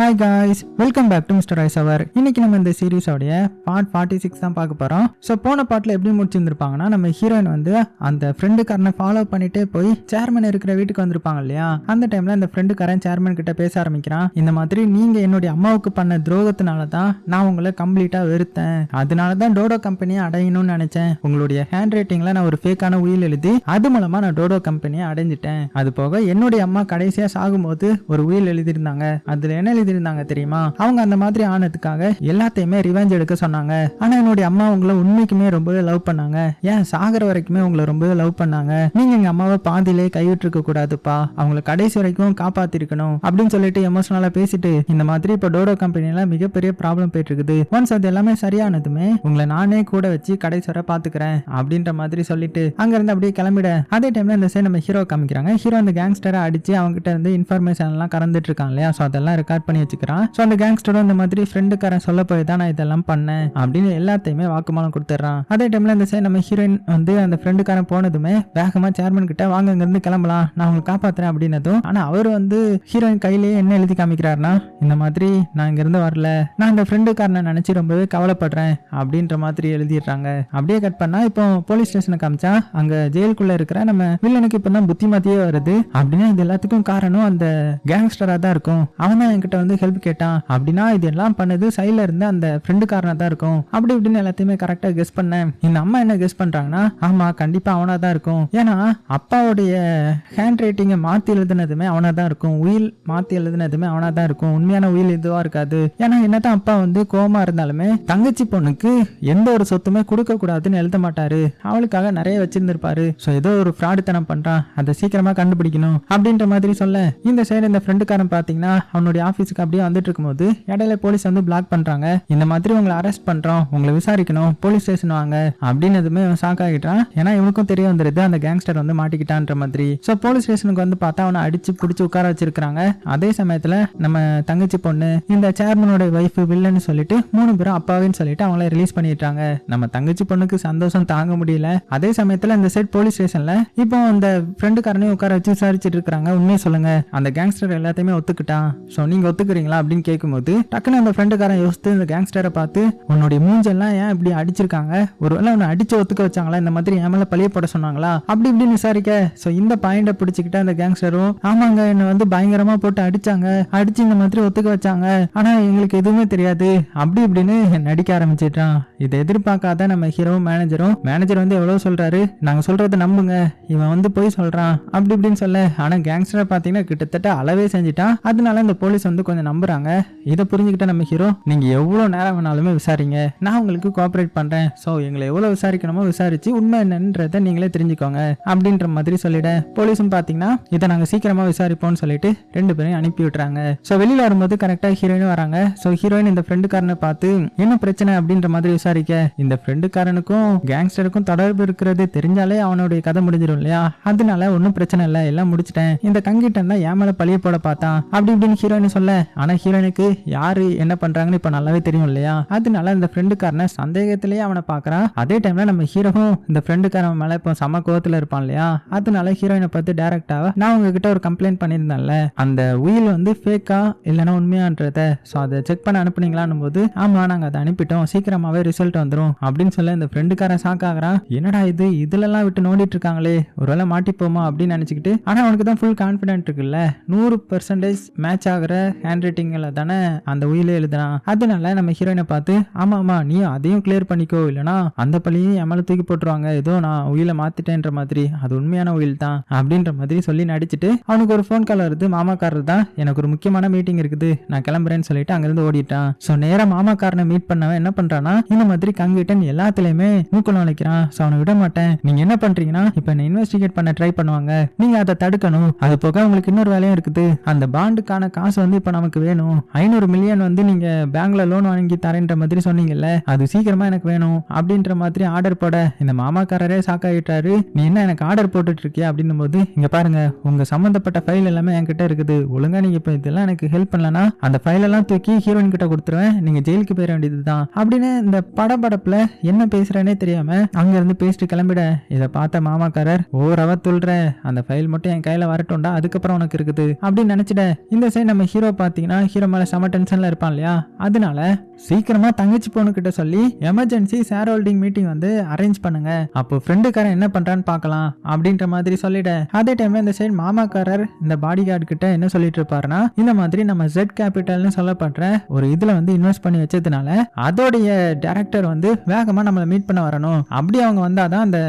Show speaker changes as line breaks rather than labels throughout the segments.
Hi guys welcome back to mister ice அவர் இன்னைக்கு நம்ம இந்த சீரீஸோடைய பார்ட் ஃபார்ட்டி சிக்ஸ் தான் பார்க்க போகிறோம் ஸோ போன பாட்டில் எப்படி முடிச்சிருந்திருப்பாங்கன்னா நம்ம ஹீரோயின் வந்து அந்த ஃப்ரெண்டுக்காரனை ஃபாலோ பண்ணிட்டே போய் சேர்மன் இருக்கிற வீட்டுக்கு வந்திருப்பாங்க இல்லையா? அந்த டைமில் அந்த ஃப்ரெண்டுக்காரன் சேர்மன் கிட்ட பேச ஆரம்பிக்கிறான். இந்த மாதிரி நீங்கள் என்னுடைய அம்மாவுக்கு பண்ண துரோகத்தினால தான் நான் உங்களை கம்ப்ளீட்டாக வெறுத்தேன். அதனால தான் டோடோ கம்பெனியை அடையணும்னு நினைச்சேன். உங்களுடைய ஹேண்ட் ரைட்டிங்கில் நான் ஒரு ஃபேக்கான உயில் எழுதி அது மூலமாக நான் டோடோ கம்பெனியை அடைஞ்சிட்டேன். அது போக என்னுடைய அம்மா கடைசியாக சாகும்போது ஒரு உயில் எழுதியிருந்தாங்க. அதில் என்ன எழுதி எழுதியிருந்தாங்க தெரியுமா? அவங்க அந்த மாதிரி ஆனதுக்காக எல்லாத்தையுமே ரிவெஞ்ச் எடுக்க சொன்னாங்க. ஆனா என்னுடைய அம்மா உங்களை உண்மைக்குமே ரொம்பவே லவ் பண்ணாங்க. ஏன்? சாகர வரைக்குமே உங்களை ரொம்பவே லவ் பண்ணாங்க. நீங்க எங்க அம்மாவை பாதியிலே கைவிட்டிருக்க கூடாதுப்பா. அவங்கள கடைசி வரைக்கும் காப்பாத்திருக்கணும் அப்படின்னு சொல்லிட்டு எமோஷனலா பேசிட்டு இந்த மாதிரி இப்போ டோடோ கம்பெனில மிகப்பெரிய ப்ராப்ளம் போயிட்டு இருக்குது ஒன்ஸ் அது எல்லாமே சரியானதுமே உங்களை நானே கூட வச்சு கடைசி வரை பாத்துக்கிறேன் அப்படின்ற மாதிரி சொல்லிட்டு அங்க இருந்து அப்படியே கிளம்பிட. அதே டைம்ல இந்த சைடு நம்ம ஹீரோ காமிக்கிறாங்க. ஹீரோ அந்த கேங்ஸ்டரை அடிச்சு அவங்க கிட்ட இருந்து இன்ஃபர்மேஷன் எல்லாம் கறந்துட்டு இருக்காங்க இல்லையா? ஸோ அதெல்லாம் ரெக்கார்ட் பண்ணி வச்சுக்கிறான் ஸோ அந்த கேங்ஸ்டரும் இந்த மாதிரி ஃப்ரெண்டுக்காரன் சொல்ல போய் தான் நான் இதெல்லாம் பண்ணேன் அப்படின்னு எல்லாத்தையுமே வாக்குமூலம் கொடுத்துட்றான். அதே டைம்ல இந்த சைடு நம்ம ஹீரோயின் வந்து அந்த ஃப்ரெண்டுக்காரன் போனதுமே வேகமா சேர்மன் கிட்ட வாங்க இங்கிருந்து கிளம்பலாம். நான் உங்களை காப்பாத்துறேன் அப்படின்னதும் ஆனா அவர் வந்து ஹீரோயின் கையிலேயே என்ன எழுதி காமிக்கிறாருன்னா இந்த மாதிரி நான் இங்கிருந்து வரல. நான் இந்த ஃப்ரெண்டுக்காரனை நினைச்சு ரொம்பவே கவலைப்படுறேன் அப்படின்ற மாதிரி எழுதிடுறாங்க. அப்படியே கட் பண்ணா இப்போ போலீஸ் ஸ்டேஷனை காமிச்சா அங்க ஜெயிலுக்குள்ள இருக்கிற நம்ம வில்லனுக்கு இப்போ தான் புத்திமதியே வருது. அப்படின்னா இது எல்லாத்துக்கும் காரணம் அந்த கேங்ஸ்டரா தான் இருக்கும். அவன் தான் என்கிட்ட வந்து ஹெல்ப் கேட்டான். அப்படின்னா இது எல்லாம் பண்ணது சைட்ல இருந்து அந்த ஃப்ரெண்டுக்காரனா தான் இருக்கும். அப்படி இப்படின்னு எல்லாத்தையுமே கரெக்டா கெஸ் பண்ணேன். இந்த அம்மா என்ன கெஸ் பண்றாங்கன்னா ஆமா கண்டிப்பா அவனா தான் இருக்கும். ஏன்னா அப்பாவுடைய ஹேண்ட் ரைட்டிங்கை மாத்தி எழுதுனதுமே அவனா தான் இருக்கும். உயில் மாத்தி எழுதுனதுமே அவனா தான் இருக்கும். உண்மையான உயில் இதுவா இருக்காது. ஏன்னா என்னதான் அப்பா வந்து கோமா இருந்தாலுமே தங்கச்சி பொண்ணுக்கு எந்த ஒரு சொத்துமே கொடுக்க கூடாதுன்னு எழுத மாட்டாரு. அவளுக்காக நிறைய வச்சிருந்திருப்பாரு. ஸோ ஏதோ ஒரு ஃப்ராடுத்தனம் பண்றான். அதை சீக்கிரமா கண்டுபிடிக்கணும். அப்படின்ற மாதிரி சொல்ல இந்த சைடு இந்த ஃப்ரெண்டுக்காரன் பாத்தீங்கன்னா அவனுடைய ஆஃபீஸ் ஆஃபீஸுக்கு அப்படியே வந்துட்டு இருக்கும்போது இடையில போலீஸ் வந்து பிளாக் பண்றாங்க. இந்த மாதிரி உங்களை அரெஸ்ட் பண்றோம் உங்களை விசாரிக்கணும் போலீஸ் ஸ்டேஷன் வாங்க அப்படின்னதுமே அவன் ஷாக் ஆகிட்டான். ஏன்னா இவனுக்கும் தெரிய வந்துருது அந்த கேங்ஸ்டர் வந்து மாட்டிக்கிட்டான்ற மாதிரி. ஸோ போலீஸ் ஸ்டேஷனுக்கு வந்து பார்த்தா அவனை அடிச்சு பிடிச்சி உட்கார வச்சிருக்காங்க அதே சமயத்துல நம்ம தங்கச்சி பொண்ணு இந்த சேர்மனோட ஒய்ஃப் வில்லன்னு சொல்லிட்டு மூணு பேரும் அப்பாவின்னு சொல்லிட்டு அவங்கள ரிலீஸ் பண்ணிட்டாங்க நம்ம தங்கச்சி பொண்ணுக்கு சந்தோஷம் தாங்க முடியல. அதே சமயத்துல இந்த சைட் போலீஸ் ஸ்டேஷன்ல இப்போ அந்த ஃப்ரெண்டுக்காரனையும் உட்கார வச்சு விசாரிச்சுட்டு இருக்காங்க உண்மையை சொல்லுங்க. அந்த கேங்ஸ்டர் எல்லாத்தையுமே ஒத்துக்கிட்டான். ஸோ நீங்க ஒத்துக்கிறீங்களா அப்படின்னு கேட்கும்போது டக்குன்னு அந்த ஃப்ரெண்டுக்காரன் யோசித்து இந்த கேங்ஸ்டரை பார்த்து உன்னுடைய மூஞ்செல்லாம் ஏன் இப்படி அடிச்சிருக்காங்க? ஒருவேளை உன்னை அடிச்சு ஒத்துக்க வச்சாங்களா? இந்த மாதிரி என் மேல பழிய போட சொன்னாங்களா? அப்படி இப்படின்னு விசாரிக்க ஸோ இந்த பாயிண்டை பிடிச்சிக்கிட்ட அந்த கேங்ஸ்டரும் ஆமாங்க என்னை வந்து பயங்கரமா போட்டு அடிச்சாங்க. அடிச்சு இந்த மாதிரி ஒத்துக்க வச்சாங்க. ஆனா எங்களுக்கு எதுவுமே தெரியாது. அப்படி இப்படின்னு நடிக்க ஆரம்பிச்சிட்டான். இதை எதிர்பார்க்காத நம்ம ஹீரோவும் மேனேஜரும் மேனேஜர் வந்து எவ்வளவு சொல்றாரு? நாங்க சொல்றதை நம்புங்க. இவன் வந்து போய் சொல்றான். அப்படி இப்படின்னு சொல்ல ஆனா கேங்ஸ்டரை பாத்தீங்கன்னா கிட்டத்தட்ட அளவே செஞ்சுட்டான். அதனால இந்த போலீஸ் வந்து கொஞ்சம் நம்புறாங்க. இதை புரிஞ்சுக்கிட்ட நம்ம ஹீரோ நீங்க எவ்வளவு நேரம் வேணாலுமே விசாரிங்க. நான் உங்களுக்கு கோஆபரேட் பண்றேன். ஸோ எங்களை எவ்வளவு விசாரிக்கணுமோ விசாரிச்சு உண்மை என்னன்றதை நீங்களே தெரிஞ்சுக்கோங்க. அப்படின்ற மாதிரி சொல்லிட போலீஸும் பாத்தீங்கன்னா இதை நாங்க சீக்கிரமா விசாரிப்போம்னு சொல்லிட்டு ரெண்டு பேரையும் அனுப்பி விட்டுறாங்க. ஸோ வெளியில வரும்போது கரெக்டா ஹீரோயினும் வராங்க. ஸோ ஹீரோயின் இந்த ஃப்ரெண்டுக்காரனை பார்த்து என்ன பிரச்சனை? அப்படின்ற மாதிரி விசாரிக்க. இந்த ஃப்ரெண்டுக்காரனுக்கும் கேங்ஸ்டருக்கும் தொடர்பு இருக்கிறது தெரிஞ்சாலே அவனுடைய கதை முடிஞ்சிடும் இல்லையா? அதனால ஒன்றும் பிரச்சனை இல்லை. எல்லாம் முடிச்சிட்டேன். இந்த கங்கிட்டன் தான் என் மேல பழிய போட பார்த்தான். அப்படி இப்படின்னு ஹீரோயின் சொல்ல ஆனால் ஹீரோயினுக்கு யார் என்ன பண்ணுறாங்கன்னு இப்போ நல்லாவே தெரியும் இல்லையா? அதனால இந்த ஃப்ரெண்டுக்காரனை சந்தேகத்திலேயே அவனை பார்க்கறான் அதே டைமில் நம்ம ஹீரோவும் இந்த ஃப்ரெண்டுக்காரன் மேலே இப்போ சம கோவத்தில் இருப்பான் இல்லையா? அதனால ஹீரோயினை பார்த்து டேரக்டாவா நான் உங்ககிட்ட ஒரு கம்ப்ளைண்ட் பண்ணியிருந்தேன்ல. அந்த உயில் வந்து ஃபேக்கா இல்லைன்னா உண்மையான்றத ஸோ அதை செக் பண்ண அனுப்புனீங்களான் போது ஆமா நாங்கள் அதை அனுப்பிட்டோம். சீக்கிரமாகவே ரிசல்ட் வந்துடும் அப்படின்னு சொல்ல இந்த ஃப்ரெண்டுக்காரன் ஷாக் ஆகுறான். என்னடா இது? இதுலலாம் விட்டு நோண்டிட்டு இருக்காங்களே. ஒருவேளை மாட்டிப்போமா அப்படின்னு நினச்சிக்கிட்டு ஆனால் அவனுக்கு தான் ஃபுல் கான்ஃபிடென்ட் இருக்குல்ல. நூறு பெர்சன்டேஜ் மேட்ச் ஆகிற ஹேண்ட் ரைட்டிங்ல தானே அந்த உயிலே எழுதுனான் அதனால நம்ம ஹீரோயினை பார்த்து ஆமா ஆமா நீ அதையும் கிளியர் பண்ணிக்கோ. இல்லைனா அந்த பள்ளியும் என் மேலே தூக்கி போட்டுருவாங்க. ஏதோ நான் உயில மாத்திட்டேன்ற மாதிரி. அது உண்மையான உயில் தான். அப்படின்ற மாதிரி சொல்லி நடிச்சுட்டு அவனுக்கு ஒரு ஃபோன் கால் வருது. மாமாக்காரர் தான் எனக்கு ஒரு முக்கியமான மீட்டிங் இருக்குது. நான் கிளம்புறேன்னு சொல்லிட்டு அங்கிருந்து ஓடிட்டான். ஸோ நேரம் மாமாக்காரனை மீட் பண்ணவன் என்ன பண்றானா இந்த மாதிரி கங்கிட்டன் எல்லாத்துலயுமே மூக்கு நுழைக்கிறான். ஸோ அவனை விட மாட்டேன். நீங்க என்ன பண்றீங்கன்னா இப்போ என்ன இன்வெஸ்டிகேட் பண்ண ட்ரை பண்ணுவாங்க. நீங்க அதை தடுக்கணும். அது போக உங்களுக்கு இன்னொரு வேலையும் இருக்குது. அந்த பாண்டுக்கான காசு வந்து இப்போ நமக்கு வேணும். ஐநூறு மில்லியன் வந்து நீங்க பேங்க்ல லோன் வாங்கி தரேன்ற மாதிரி சொன்னீங்கல்ல அது சீக்கிரமா எனக்கு வேணும் அப்படின்ற மாதிரி ஆர்டர் போட இந்த மாமாக்காரரே சாக்காயிட்டாரு நீ என்ன எனக்கு ஆர்டர் போட்டுட்டு இருக்கியா அப்படின்னும் போது இங்க பாருங்க உங்க சம்பந்தப்பட்ட ஃபைல் எல்லாமே என்கிட்ட இருக்குது. ஒழுங்கா நீங்க இப்ப இதெல்லாம் எனக்கு ஹெல்ப் பண்ணலனா அந்த ஃபைல் எல்லாம் தூக்கி ஹீரோயின் கிட்ட கொடுத்துருவேன். நீங்க ஜெயிலுக்கு போயிட வேண்டியதுதான். அப்படின்னு இந்த படபடப்புல என்ன பேசுறேனே தெரியாம அங்க இருந்து பேசிட்டு கிளம்பிட. இதை பார்த்த மாமாக்காரர் ஓரவ துள்ற அந்த ஃபைல் மட்டும் என் கையில வரட்டும்டா அதுக்கப்புறம் உனக்கு இருக்குது. அப்படின்னு நினைச்சிட இந்த சைடு நம்ம ஹீரோ பாத்தீங்கன்னா ஹீரோ மேலே செம டென்ஷன்ல இருப்பான் இல்லையா? அதனால சீக்கிரமாக தங்கச்சி பொண்ணு கிட்ட சொல்லி எமர்ஜென்சி ஷேர் ஹோல்டிங் மீட்டிங் வந்து அரேஞ்ச் பண்ணுங்க. அப்போ ஃப்ரெண்டுக்காரன் என்ன பண்றான்னு பார்க்கலாம் அப்படின்ற மாதிரி சொல்லிட அதே டைமில் இந்த சைடு மாமாக்காரர் இந்த பாடி கார்டு கிட்ட என்ன சொல்லிட்டு இருப்பாருன்னா இந்த மாதிரி நம்ம ஜெட் கேபிட்டல்னு சொல்லப்படுற ஒரு இதில் வந்து இன்வெஸ்ட் பண்ணி வச்சதுனால அதோடைய டேரக்டர் வந்து வேகமாக நம்மளை மீட் பண்ண வரணும். அப்படி அவங்க வந்தாதான் அந்த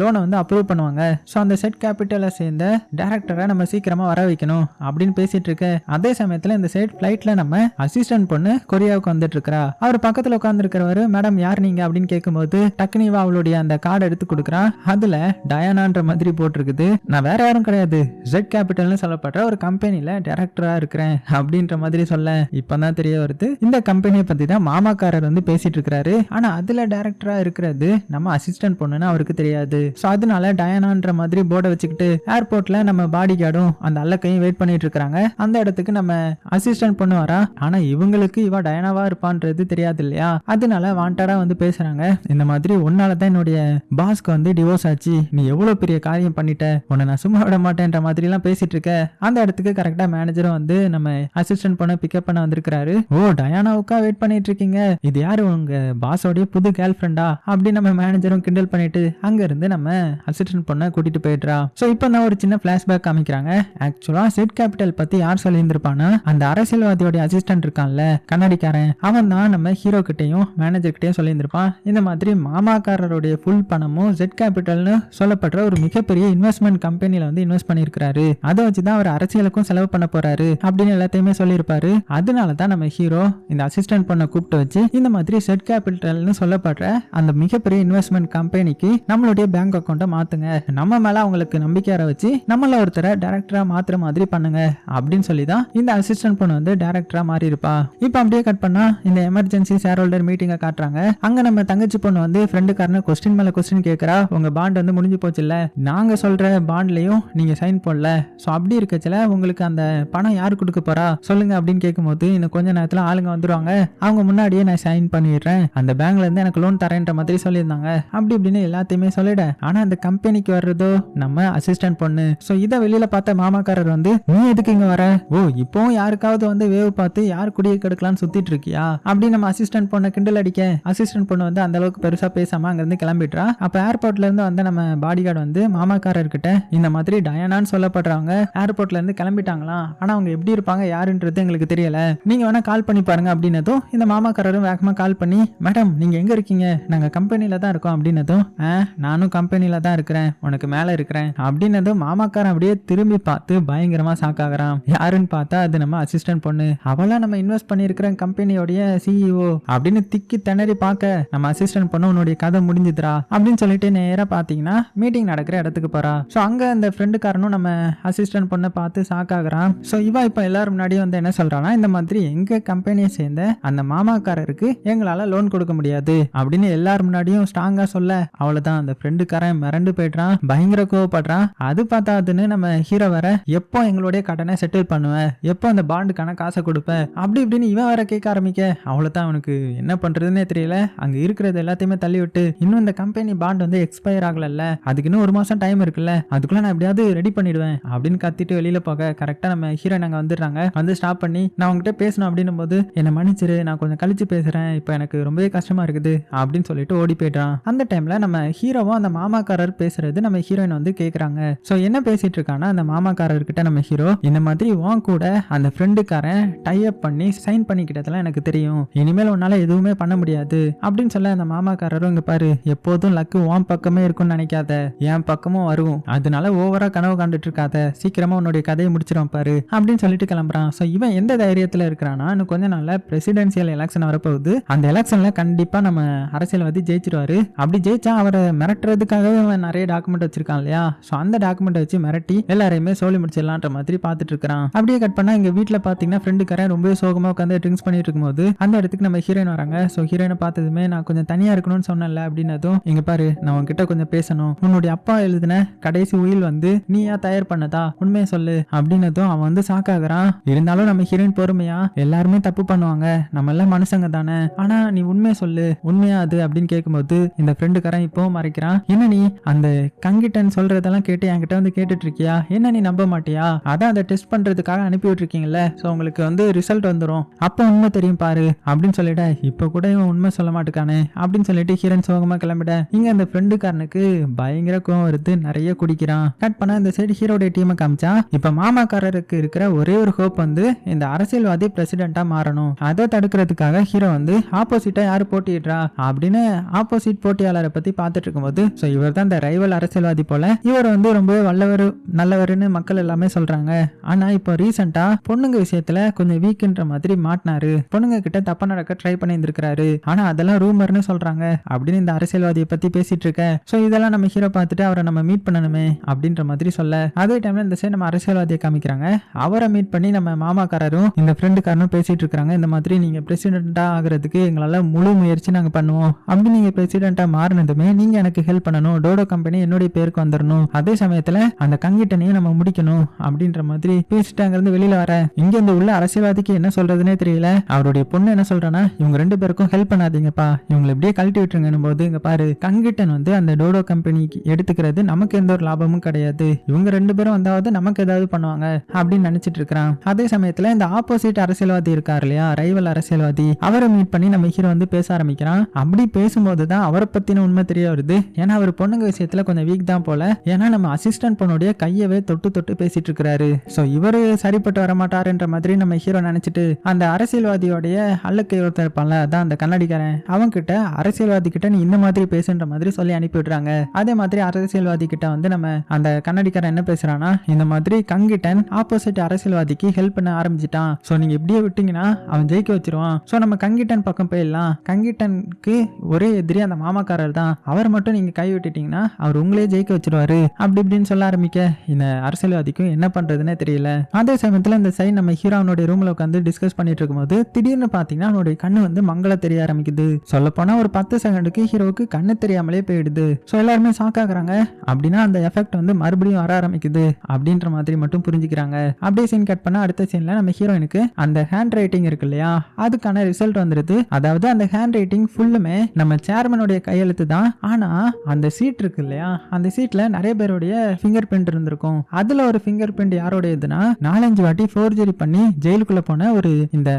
லோனை வந்து அப்ரூவ் பண்ணுவாங்க. ஸோ அந்த செட் கேபிட்டலை சேர்ந்த டேரக்டரை நம்ம சீக்கிரமாக வர வைக்கணும் அப்படின்னு பேசிட்டு இருக்க. அதே சமயத்தில் இந்த சைட் ஃபிளைட்ல நம்ம அசிஸ்டன்ட் பொண்ணு கொரியாவுக்கு வந்துட்டு இருக்கிறா அவர் பக்கத்துல உட்காந்துருக்கிறவரு மேடம் யார் நீங்க? அப்படின்னு கேட்கும்போது டக்குனு அவளுடைய அந்த கார்டு எடுத்து கொடுக்குறா. அதுல டயானான்ற மாதிரி போட்டிருக்குது. நான் வேற யாரும் கிடையாது. ஜெட் கேபிட்டல்னு சொல்லப்படுற ஒரு கம்பெனில டேரக்டரா இருக்கிறேன் அப்படின்ற மாதிரி சொல்ல இப்பதான் தெரிய வருது. இந்த கம்பெனியை பத்தி தான் மாமாக்காரர் வந்து பேசிட்டு இருக்கிறாரு ஆனா அதுல டேரக்டரா இருக்கிறது நம்ம அசிஸ்டன்ட் பொண்ணுன்னு அவருக்கு தெரியாது. ஸோ அதனால டயானான்ற மாதிரி போர்டை வச்சுக்கிட்டு ஏர்போர்ட்ல நம்ம பாடி கார்டும் அந்த அல்லக்கையும் வெயிட் பண்ணிட்டு இருக்கிறாங்க அந்த இடத்துக்கு நம்ம அசிஸ்டன்ட் பொண்ணு வரா ஆனா இவங்களுக்கு இவ டயானாவா இருப்பான்றது தெரியாது இல்லையா அதனால வாண்டடா வந்து பேசுறாங்க. இந்த மாதிரி உன்னால தான் என்னுடைய பாஸ்க்கு வந்து டிவோர்ஸ் ஆச்சு. நீ எவ்வளவு பெரிய காரியம் பண்ணிட்ட? உன்னை நான் சும்மா விட மாட்டேன்ற மாதிரி எல்லாம் பேசிட்டு இருக்க. அந்த இடத்துக்கு கரெக்டா மேனேஜரும் வந்து நம்ம அசிஸ்டன்ட் பொண்ணை பிக்கப் பண்ண வந்திருக்கிறாரு. ஓ டயானாவுக்கா வெயிட் பண்ணிட்டு இருக்கீங்க. இது யாரு உங்க பாஸோடைய புது கேர்ள் ஃப்ரெண்டா அப்படின்னு நம்ம மேனேஜரும் கிண்டல் பண்ணிட்டு அங்க இருந்து நம்ம அசிஸ்டன்ட் பொண்ணை கூட்டிட்டு போயிடுறா. ஸோ இப்போ நான் ஒரு சின்ன பிளாஷ்பேக் காமிக்கிறாங்க. ஆக்சுவலா செட் கேபிட்டல் பத்தி யார் சொல்லியிருந்திருப்பானா அந்த அரசியல்வாதியோட அசிஸ்டன்ட் இருக்கான்ல கண்ணாடிக்காரன் அவன் தான் நம்ம ஹீரோ கிட்டையும் மேனேஜர் கிட்டையும் சொல்லியிருந்திருப்பான். இந்த மாதிரி மாமாக்காரருடைய ஃபுல் பணமும் ஜெட் கேபிட்டல்னு சொல்லப்படுற ஒரு மிகப்பெரிய இன்வெஸ்ட்மெண்ட் கம்பெனியில வந்து இன்வெஸ்ட் பண்ணியிருக்காரு அதை வச்சு தான் அவர் அரசியலுக்கும் செலவு பண்ண போறாரு அப்படின்னு எல்லாத்தையுமே சொல்லியிருப்பாரு. அதனால தான் நம்ம ஹீரோ இந்த அசிஸ்டன்ட் பொண்ணை கூப்பிட்டு வச்சு இந்த மாதிரி செட் கேபிட்டல்னு சொல்லப்படுற அந்த மிகப்பெரிய இன்வெஸ்ட்மெண்ட் கம்பெனிக்கு நம்மளுடைய பேங்க் அக்கௌண்ட்டை மாத்துங்க. நம்ம மேல அவங்களுக்கு நம்பிக்கையார வச்சு நம்மள ஒருத்தரை டேரக்டரா மாத்துற மாதிரி பண்ணுங்க அப்படின்னு சொல்லி தான் இந்த அசிஸ்டன்ட் பொண்ணு வந்து டேரக்டரா மாறி இருப்பா இப்போ அப்படியே கட் பண்ணா இந்த எமர்ஜென்சி ஷேர் ஹோல்டர் மீட்டிங்கை காட்டுறாங்க. அங்க நம்ம தங்கச்சி பொண்ணு வந்து ஃப்ரெண்டுக்காரன கொஸ்டின் மேல கொஸ்டின் கேட்கறா உங்க பாண்ட் வந்து முடிஞ்சு போச்சு இல்ல நாங்க சொல்ற பாண்ட்லயும் நீங்க சைன் போடல. ஸோ அப்படி இருக்கச்சுல உங்களுக்கு அந்த பணம் யார் கொடுக்க போறா? சொல்லுங்க அப்படின்னு கேட்கும்போது இன்னும் கொஞ்ச நேரத்துல ஆளுங்க வந்துருவாங்க. அவங்க முன்னாடியே நான் சைன் பண்ணிடுறேன். அந்த பேங்க்ல இருந்து எனக்கு லோன் தரேன்ற மாதிரி சொல்லியிருந்தாங்க. அப்படி இப்படின்னு எல்லாத்தையுமே சொல்லிட. ஆனா அந்த கம்பெனிக்கு வர்றதோ நம்ம அசிஸ்டன்ட் பொண்ணு. ஸோ இதை வெளியில பார்த்த மாமாக்காரர் வந்து நீ எதுக்கு இங்க வர? ஓ இப்போவும் யாருக்காவது வந்து வேவ் பார்த்து யார் குடியை கெடுக்கலாம்னு சுத்திட்டு இருக்கியா? அப்படி நம்ம அசிஸ்டன்ட் பொண்ணை கிண்டல் அடிக்க அசிஸ்டன்ட் பொண்ணு வந்து அந்த அளவுக்கு பெருசா பேசாம அங்கிருந்து கிளம்பிடுறா. அப்ப ஏர்போர்ட்ல இருந்து வந்த நம்ம பாடி கார்டு வந்து மாமாக்காரர் கிட்ட இந்த மாதிரி டயானான்னு சொல்லப்படுறவங்க ஏர்போர்ட்ல இருந்து கிளம்பிட்டாங்களாம் ஆனா அவங்க எப்படி இருப்பாங்க? யாருன்றது எங்களுக்கு தெரியல. நீங்க வேணா கால் பண்ணி பாருங்க அப்படின்னதும் இந்த மாமாக்காரரும் வேகமா கால் பண்ணி மேடம் நீங்க எங்க இருக்கீங்க? நாங்க கம்பெனில தான் இருக்கோம் அப்படின்னதும் "ஆ, நானும் கம்பெனில தான் இருக்கிறேன். உனக்கு மேல இருக்கிறேன் அப்படின்னதும் மாமாக்காரன் அப்படியே திரும்பி பார்த்து பயங்கரமா சாக்காகிறான் யாருன்னு பார்த்தா அது நம்ம அசிஸ்டன்ட் பொண்ணு. அவளா நம்ம இன்வெஸ்ட் பண்ணியிருக்கிற கம்பெனியோடைய சிஇஓ அப்படின்னு திக்கி திணறி பார்க்க நம்ம அசிஸ்டன்ட் பொண்ணு உன்னுடைய கதை முடிஞ்சுதுரா அப்படின்னு சொல்லிட்டு நேராக பாத்தீங்கன்னா மீட்டிங் நடக்கிற இடத்துக்கு போறா. ஸோ அங்க அந்த ஃப்ரெண்டுக்காரனும் நம்ம அசிஸ்டன்ட் பொண்ணை பார்த்து சாக்காகிறான் ஸோ இவா இப்போ எல்லாரும் முன்னாடி வந்து என்ன சொல்றான்னா இந்த மாதிரி எங்க கம்பெனியை சேர்ந்த அந்த மாமாக்காரருக்கு எங்களால லோன் கொடுக்க முடியாது அப்படின்னு எல்லாரும் முன்னாடியும் ஸ்ட்ராங்கா சொல்ல அவ்வளவுதான் அந்த ஃப்ரெண்டுக்காரன் மிரண்டு போயிடுறான் பயங்கர கோவப்படுறான். அது பார்த்தாதுன்னு நம்ம ஹீரோ வர எப்போ எங்களுடைய கடனை செட்டில் பண்ணுவேன் எப்போ அந்த பாண்டுக்கான காசை கொடுப்பேன். அப்படி இப்படின்னு இவன் வேற கேட்க ஆரம்பிக்க. அவ்வளோதான் அவனுக்கு. என்ன பண்றதுன்னே தெரியல. அங்க இருக்கிறது எல்லாத்தையுமே தள்ளி விட்டு இன்னும் இந்த கம்பெனி பாண்ட் வந்து எக்ஸ்பயர் ஆகலல்ல. அதுக்கு இன்னும் ஒரு மாசம் டைம் இருக்குல்ல. அதுக்குள்ள நான் எப்படியாவது ரெடி பண்ணிடுவேன். அப்படின்னு கத்திட்டு வெளியில போக கரெக்டா நம்ம ஹீரோயின் அங்க வந்துடுறாங்க. வந்து ஸ்டாப் பண்ணி நான் உங்ககிட்ட பேசணும் அப்படின்னும் போது என்னை மன்னிச்சிரு நான் கொஞ்சம் கழிச்சு பேசுறேன். இப்போ எனக்கு ரொம்பவே கஷ்டமா இருக்குது. அப்படின்னு சொல்லிட்டு ஓடி போயிடுறான். அந்த டைம்ல நம்ம ஹீரோவும் அந்த மாமாக்காரர் பேசுறது நம்ம ஹீரோயின் வந்து கேக்குறாங்க. சோ என்ன பேசிட்டு இருக்கான்னா அந்த மாமாக்காரர்கிட்ட நம்ம ஹீரோ இந்த மாதிரி உன் கூட அந்த ஃப்ரெண்டுக்காரன் டை அப் பண்ணி சைன் பண்ணிக்கிட்டதெல்லாம் எனக்கு தெரியும். இனிமேல் உன்னால எதுவுமே பண்ண முடியாது. அப்படின்னு சொல்ல அந்த மாமாக்காரரும் இங்க பாரு எப்போதும் லக்கு உன் பக்கமே இருக்கும்னு நினைக்காத. என் பக்கமும் வரும். அதனால ஓவரா கனவு காண்டுட்டு இருக்காத. சீக்கிரமா உன்னுடைய கதையை முடிச்சிடும் பாரு அப்படின்னு சொல்லிட்டு கிளம்புறான். ஸோ இவன் எந்த தைரியத்துல இருக்கிறான்னா இன்னும் கொஞ்ச நாள்ல பிரசிடென்சியல் எலெக்ஷன் வரப்போகுது. அந்த எலெக்ஷன்ல கண்டிப்பா நம்ம அரசியல்வாதி ஜெயிச்சிருவாரு. அப்படி ஜெயிச்சா அவரை மிரட்டுறதுக்காகவே அவன் நிறைய டாக்குமெண்ட் வச்சிருக்கான் இல்லையா? ஸோ அந்த டாக்குமெண்ட் வச்சு மிரட்டி எல்லாரையுமே சோழி முடிச்சிடலான்ற மாதிரி பார்த்துட்டு இருக்கிறான். அப்படியே கட் பண்ணா எங்க வீட்டில் பார்த்தீங்கன்னா ஃப்ரெண்டுக்காரன் ரொம்பவே சோகமாக உட்காந்து ட்ரிங்க்ஸ் பண்ணிட்டு இருக்கும்போது அந்த இடத்துக்கு நம்ம ஹீரோயின் வராங்க. ஸோ ஹீரோயினை பார்த்ததுமே நான் கொஞ்சம் தனியாக இருக்கணும்னு சொன்னேன்ல அப்படின்னதும் இங்க பாரு நான் உன்கிட்ட கொஞ்சம் பேசணும். உன்னுடைய அப்பா எழுதின கடைசி உயில் வந்து நீயா தயார் பண்ணதா? உண்மையை சொல்லு. அப்படின்னதும் அவன் வந்து சாக்காகிறான் இருந்தாலும் நம்ம ஹீரோயின் பொறுமையா? எல்லாருமே தப்பு பண்ணுவாங்க. நம்ம எல்லாம் மனுஷங்க தானே. ஆனா நீ உண்மையை சொல்லு. உண்மையா அது? அப்படின்னு கேட்கும்போது இந்த ஃப்ரெண்டுக்காரன் இப்போவும் மறைக்கிறான். என்ன நீ? அந்த கங்கிட்டன் சொல்றதெல்லாம் கேட்டு என்கிட்ட வந்து கேட்டுட்டு இருக்கியா? என்ன நீ நம்ப மாட்டியா? அதான் அதை டெஸ்ட் பண்றதுக்காக அனுப்பி விட்டுருக்கீங்கல்ல ஸோ உங்களுக்கு வந்து ரிசல்ட் வந்துடும் அப்போ உண்மை தெரியும் பாரு. அப்படின்னு சொல்லிட்டு இப்போ கூட இவன் உண்மை சொல்ல மாட்டேக்கானே அப்படின்னு சொல்லிட்டு ஹீரன் சோகமா கிளம்பிட இங்கே அந்த ஃப்ரெண்டுக்காரனுக்கு பயங்கர கோவம் வருது. நிறைய குடிக்கிறான். கட் பண்ண இந்த சைடு ஹீரோடைய டீமை காமிச்சா இப்போ மாமாக்காரருக்கு இருக்கிற ஒரே ஒரு ஹோப் வந்து இந்த அரசியல்வாதி பிரசிடென்ட்டாக மாறணும். அதை தடுக்கிறதுக்காக ஹீரோ வந்து ஆப்போசிட்டாக யார் போட்டியிடுறா? அப்படின்னு ஆப்போசிட் போட்டியாளரை பற்றி பார்த்துட்டு இருக்கும்போது ஸோ இவர் தான் இந்த ரைவல் அரசியல்வாதி போல. இவர் வந்து ரொம்பவே வல்லவர் நல்லவர்னு மக்கள் எல்லாமே சொல்கிறாங்க ஆனால் இப்போ ரீசெண்டாக பொண்ணுங்க விஷயத்துல கொஞ்சம் வீக்குன்ற மாதிரி மாட்டினாரு. பொண்ணுங்க கிட்ட தப்பா நடக்க ட்ரை பண்ணியிருந்திருக்காரு ஆனா அதெல்லாம் ரூமர்னு சொல்றாங்க. அப்படின்னு இந்த அரசியல்வாதியை பத்தி பேசிட்டு இருக்க. ஸோ இதெல்லாம் நம்ம ஹீரோ பார்த்துட்டு அவரை நம்ம மீட் பண்ணணுமே அப்படின்ற மாதிரி சொல்ல. அதே டைம்ல இந்த சைடு நம்ம அரசியல்வாதியை காமிக்கிறாங்க. அவரை மீட் பண்ணி நம்ம மாமாக்காரரும் இந்த ஃப்ரெண்டுக்காரனும் பேசிட்டு இருக்காங்க. இந்த மாதிரி நீங்க பிரசிடென்ட்டா ஆகிறதுக்கு எங்களால முழு முயற்சி நாங்க பண்ணுவோம். அப்படி நீங்க பிரசிடென்ட்டா மாறினதுமே நீங்க எனக்கு ஹெல்ப் பண்ணணும். டோடோ கம்பெனி என்னுடைய பேருக்கு வந்துடணும் அதே சமயத்துல அந்த கங்கிட்டனையும் நம்ம முடிக்கணும் அப்படின்ற மாதிரி பேசிட்டு அங்கிருந்து வெளியில வர இங்க இந்த உள்ள அரசியல்வாதிக்கு என்ன சொல்றதுனே தெரியல. அவருடைய பொண்ணு என்ன சொல்றானா இவங்க ரெண்டு பேருக்கும் ஹெல்ப் பண்ணாதீங்கப்பா. இவங்களை இப்படியே கழட்டி விட்டுருங்கன்னு போது இங்க பாரு கங்கிட்டன் வந்து அந்த டோடோ கம்பெனிக்கு எடுத்துக்கிறது நமக்கு எந்த ஒரு லாபமும் கிடையாது. இவங்க ரெண்டு பேரும் வந்தாவது நமக்கு ஏதாவது பண்ணுவாங்க அப்படின்னு நினைச்சிட்டு இருக்கிறான். அதே சமயத்துல இந்த ஆப்போசிட் அரசியல்வாதி இருக்கார் இல்லையா ரைவல் அரசியல்வாதி அவரை மீட் பண்ணி நம்ம ஹீரோ வந்து பேச ஆரம்பிக்கிறான். அப்படி பேசும்போது தான் அவரை பத்தின உண்மை தெரிய வருது. ஏன்னா அவர் பொண்ணுங்க விஷயத்துல கொஞ்சம் வீக் தான் போல. ஏன்னா நம்ம அசிஸ்டன்ட் பொண்ணுடைய கையவே தொட்டு தொட்டு பேசிட்டு இருக்கிறாரு. ஸோ இவரு சரிப்பட்டு வர மாட்டாருன்ற மாதிரி நம்ம ஹீரோ நினைச்சிட்டு அந்த அரசியல்வாதியோடைய அல்லக்கை ஒருத்தர் இருப்பான்ல அதான் அந்த கண்ணாடிக்காரன். அவன் கிட்ட அரசியல்வாதி கிட்ட நீ இந்த மாதிரி பேசுன்ற மாதிரி சொல்லி அனுப்பி விடுறாங்க. அதே மாதிரி அரசியல்வாதி கிட்ட வந்து நம்ம அந்த கண்ணாடிக்காரன் என்ன பேசுறான்னா இந்த மாதிரி கங்கிட்டன் ஆப்போசிட் அரசியல்வாதிக்கு ஹெல்ப் பண்ண ஆரம்பிச்சிட்டான். ஸோ நீங்க இப்படியே விட்டீங்கன்னா அவன் ஜெயிக்க வச்சிருவான். ஸோ நம்ம கங்கிட்டன் பக்கம் போயிடலாம். கங்கிட்டனுக்கு ஒரே எதிரி அந்த மாமாக்காரர் தான். அவர் மட்டும் நீங்க கை விட்டுட்டீங்கன்னா அவர் உங்களே ஜெயிக்க வச்சிருவாரு. அப்படி இப்படின்னு சொல்ல ஆரம்பிக்க இந்த அரசியல்வாதிக்கும் என்ன பண்றதுன்னே தெரியல. அதே சமயத்துல இந்த சைன் நம்ம ஹீரோனுடைய ரூம்ல உட்காந்து டிஸ்கஸ் பண்ணிட்டு இருக்கும்போது திடீர்னு பாத்தீங்கன்னா அவனுடைய கண்ணு வந்து மங்கள தெரிய ஆரம்பிக்குது. சொல்ல போனா ஒரு பத்து செகண்டுக்கு ஹீரோவுக்கு கண்ணு தெரியாமலே போயிடுது. ஸோ எல்லாருமே ஷாக் ஆகுறாங்க. அப்படின்னா அந்த எஃபெக்ட் வந்து மறுபடியும் வர ஆரம்பிக்குது. அப்படின்ற மாதிரி மட்டும் புரிஞ்சுக்கிறாங்க. அப்படியே சீன் கட் பண்ணா அடுத்த சீன்ல நம்ம ஹீரோயினுக்கு அந்த ஹேண்ட் ரைட்டிங் இருக்கு இல்லையா? அதுக்கான ரிசல்ட் வந்துருது. அதாவது அந்த ஹேண்ட் ரைட்டிங் ஃபுல்லுமே நம்ம சேர்மனுடைய கையெழுத்து தான். ஆனா அந்த சீட் இருக்கு இல்லையா? அந்த சீட்ல நிறைய பேருடைய ஃபிங்கர் பிரிண்ட் இருந்திருக்கும். அதுல ஒரு ஃபிங்கர் பிரிண்ட் யாரோடையதுன்னா நாலஞ்சு வாட்டி ஃபோர் ஃபோர்ஜரி பண்ணி ஜெயிலுக்குள்ள போன ஒரு இந்த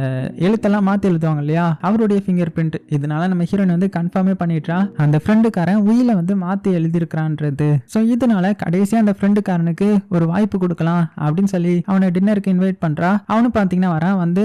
எழுத்தெல்லாம் மாத்தி எழுதுவாங்க இல்லையா? அவருடைய ஃபிங்கர் பிரிண்ட் இதனால நம்ம ஹீரோயின் வந்து கன்ஃபார்மே பண்ணிட்டா அந்த ஃப்ரெண்டுக்காரன் உயில வந்து மாத்தி எழுதியிருக்கிறான்றது. ஸோ இதனால கடைசியா அந்த ஃப்ரெண்டுக்காரனுக்கு ஒரு வாய்ப்பு கொடுக்கலாம் அப்படின்னு சொல்லி அவனை டின்னருக்கு இன்வைட் பண்றா. அவனு பாத்தீங்கன்னா வரான் வந்து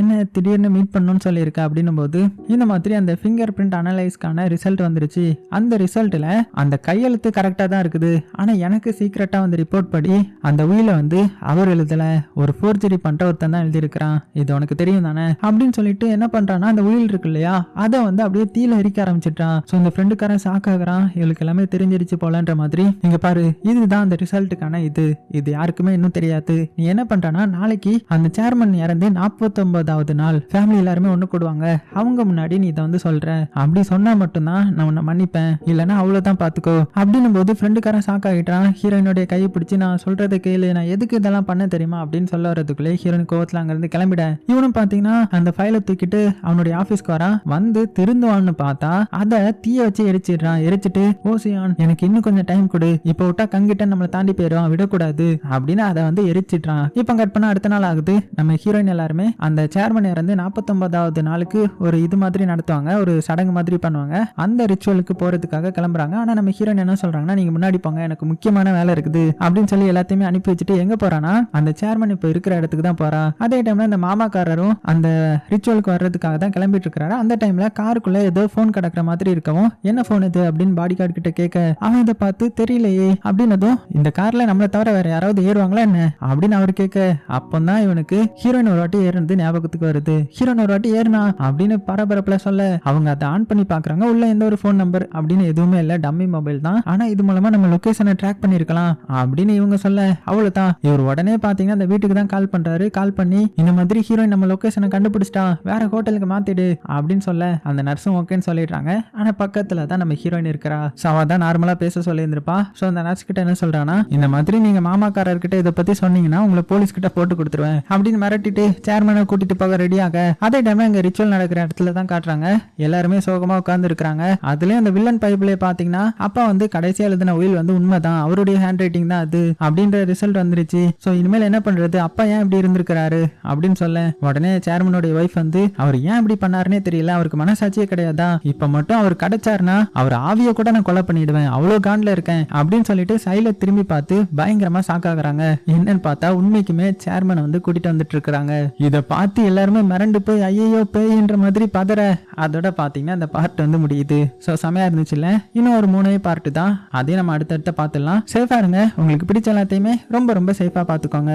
என்ன திடீர்னு மீட் பண்ணணும்னு சொல்லியிருக்க? அப்படின்னும் போது இந்த மாதிரி அந்த ஃபிங்கர் பிரிண்ட் அனலைஸ்க்கான ரிசல்ட் வந்துருச்சு. அந்த ரிசல்ட்ல அந்த கையெழுத்து கரெக்டா தான் இருக்குது. ஆனா எனக்கு சீக்கிரட்டா வந்து ரிப்போர்ட் படி அந்த உயில வந்து அவர் எழுதல. ஒரு சர்ஜரி பண்ற ஒருத்தன் தான் எழுதியிருக்கிறான். இது உனக்கு தெரியும் தானே? அப்படின்னு சொல்லிட்டு என்ன பண்றான்னா அந்த உயில் இருக்கு இல்லையா? அதை வந்து அப்படியே தீல எரிக்க ஆரம்பிச்சிட்டான். ஸோ இந்த ஃப்ரெண்டுக்காரன் ஷாக் ஆகுறான். இவளுக்கு எல்லாமே தெரிஞ்சிருச்சு போலன்ற மாதிரி. இங்க பாரு இதுதான் அந்த ரிசல்ட்டுக்கான இது. இது யாருக்குமே இன்னும் தெரியாது. நீ என்ன பண்றானா நாளைக்கு அந்த சேர்மன் இறந்து நாற்பத்தொன்பதாவது நாள் ஃபேமிலி எல்லாருமே ஒன்று கூடுவாங்க. அவங்க முன்னாடி நீ இதை வந்து சொல்ற. அப்படி சொன்னா மட்டும்தான் நான் உன்னை மன்னிப்பேன். இல்லைன்னா அவ்வளவுதான் பாத்துக்கோ. அப்படின்னும் போது ஃப்ரெண்டுக்காரன் ஷாக் ஆகிட்டான். ஹீரோயினுடைய கையை பிடிச்சி நான் சொல்றதை கேளு. நான் எதுக்கு இதெல்லாம் பண்ண தெரியுமா? அப்படின்னு சொல்ல வரதுக்குள்ளே ஹீரோன் கோவத்தில் அங்கிருந்து கிளம்பிட. இவனும் பாத்தீங்கன்னா அந்த ஃபைலை தூக்கிட்டு அவனுடைய ஆஃபீஸ்க்கு வரான் வந்து திருந்துவான்னு பார்த்தா அதை தீய வச்சு எரிச்சிடுறான். எரிச்சிட்டு ஓசியான் எனக்கு இன்னும் கொஞ்சம் டைம் கொடு. இப்போ விட்டா கங்கிட்ட நம்மளை தாண்டி போயிடும் விடக்கூடாது. அப்படின்னு அதை வந்து எரிச்சிடுறான். இப்போ கட் பண்ண அடுத்த நாள் ஆகுது. நம்ம ஹீரோயின் எல்லாருமே அந்த சேர்மன் இறந்து நாற்பத்தொன்பதாவது நாளுக்கு ஒரு இது மாதிரி நடத்துவாங்க. ஒரு சடங்கு மாதிரி பண்ணுவாங்க. அந்த ரிச்சுவலுக்கு போறதுக்காக கிளம்புறாங்க. ஆனா நம்ம ஹீரோயின் என்ன சொல்றாங்கன்னா நீங்க முன்னாடி போங்க. எனக்கு முக்கியமான வேலை இருக்குது. அப்படின்னு சொல்லி எல்லாத்தையுமே அனுப்பி வச்சுட்டு எங்க போறானா அந்த சேர்மன் இப்போ இருக்கிற இடத்துக்கு தான் போறா. அதே டைம்ல அந்த மாமாக்காரரும் அந்த ரிச்சுவலுக்கு வர்றதுக்காக தான் கிளம்பிட்டு இருக்கிறாரு அந்த டைம்ல காருக்குள்ள ஏதோ ஃபோன் கிடக்குற மாதிரி இருக்கவும் என்ன ஃபோன் இது? அப்படின்னு பாடி கார்டு கிட்ட கேட்க அவன் இதை பார்த்து தெரியலையே. அப்படின்னதும் இந்த கார்ல நம்மளை தவிர வேற யாராவது ஏறுவாங்களா என்ன? அப்படின்னு அவர் கேட்க அப்பந்தான் இவனுக்கு ஹீரோயின் ஒரு வாட்டி ஏறினது ஞாபகத்துக்கு வருது. ஹீரோயின் ஒரு வாட்டி ஏறினா? அப்படின்னு பரபரப்புல சொல்ல அவங்க அதை ஆன் பண்ணி பாக்குறாங்க உள்ள எந்த ஒரு ஃபோன் நம்பர் அப்படின்னு எதுவுமே இல்ல டம்மி மொபைல் தான். ஆனா இது மூலமா நம்ம லொகேஷனை ட்ராக் பண்ணிருக்கலாம் அப்படின்னு இவங்க சொல்ல அவ்வளவுதான். இவர் உடனே பாத்தீங்கன்னா அந்த வீட்டுக்கு தான் கால் பண்றாரு. கால் பண்ணி இந்த மாதிரி ஹீரோயின் நம்ம லொக்கேஷனை கண்டுபிடிச்சிட்டா வேற ஹோட்டலுக்கு மாத்திடு அப்படின்னு சொல்ல அந்த நர்ஸும் ஓகேன்னு சொல்லிடுறாங்க. ஆனா பக்கத்துல தான் நம்ம ஹீரோயின் இருக்கிறா. ஸோ அவ தான் நார்மலா பேச சொல்லியிருந்திருப்பா. ஸோ அந்த நர்ஸ் கிட்ட என்ன சொல்றானா இந்த மாதிரி நீங்க மாமாக்காரர்கிட்ட இதை பத்தி சொன்னீங்கன்னா உங்களை போலீஸ் கிட்ட போட்டு கொடுத்துருவேன் அப்படின்னு மிரட்டிட்டு சேர்மனை கூட்டிட்டு போக ரெடியாக அதே டைம் இங்க ரிச்சுவல் நடக்கிற இடத்துல தான் தான் காட்டுறாங்க. எல்லாருமே சோகமா உட்கார்ந்து இருக்கிறாங்க அதுலயும் அந்த வில்லன் பைபிளே பாத்தீங்கன்னா அப்பா வந்து கடைசியா எழுதின உயில் வந்து உண்மைதான். அவருடைய ஹேண்ட் ரைட்டிங் தான் அது அப்படின்ற ரிசல்ட் வந்துருச்சு. ஸோ இனிமேல் என்ன பண்றது? அப்பா ஏன் இப்படி இருந்திருக்கிறாரு அப்படின்னு சொல்ல உடனே சேர்மனுடைய ஒய்ஃப் வந்து அவர் ஏன் இப்படி பண்ணாருன்னே தெரியல அவருக்கு மனசாட்சியே கிடையாதா? இப்ப மட்டும் அவர் கிடைச்சாருன்னா அவர் ஆவிய கூட நான் கொலை பண்ணிடுவேன் அவ்வளோ காண்டில் இருக்கேன் அப்படின்னு சொல்லிட்டு சைல திரும்பி பார்த்து பயங்கரமா சாக்காகிறாங்க என்னன்னு பார்த்தா உண்மைக்குமே சேர்மனை வந்து கூட்டிட்டு வந்துட்டு இருக்கிறாங்க. இதை பார்த்து எல்லாருமே மிரண்டு போய் ஐயோ பேய்ன்ற மாதிரி பதற. அதோட பார்த்தீங்கன்னா அந்த பார்ட் வந்து முடியுது. ஸோ செமையா இருந்துச்சுல்ல இன்னும் ஒரு மூணே பார்ட்டு தான். அதையும் நம்ம அடுத்தடுத்த பார்த்துடலாம். சேஃபா இருங்க. உங்களுக்கு பிடிச்ச எல்லாத்தையுமே ரொம்ப ரொம்ப சேஃபா பார்த்துக்கோங்க.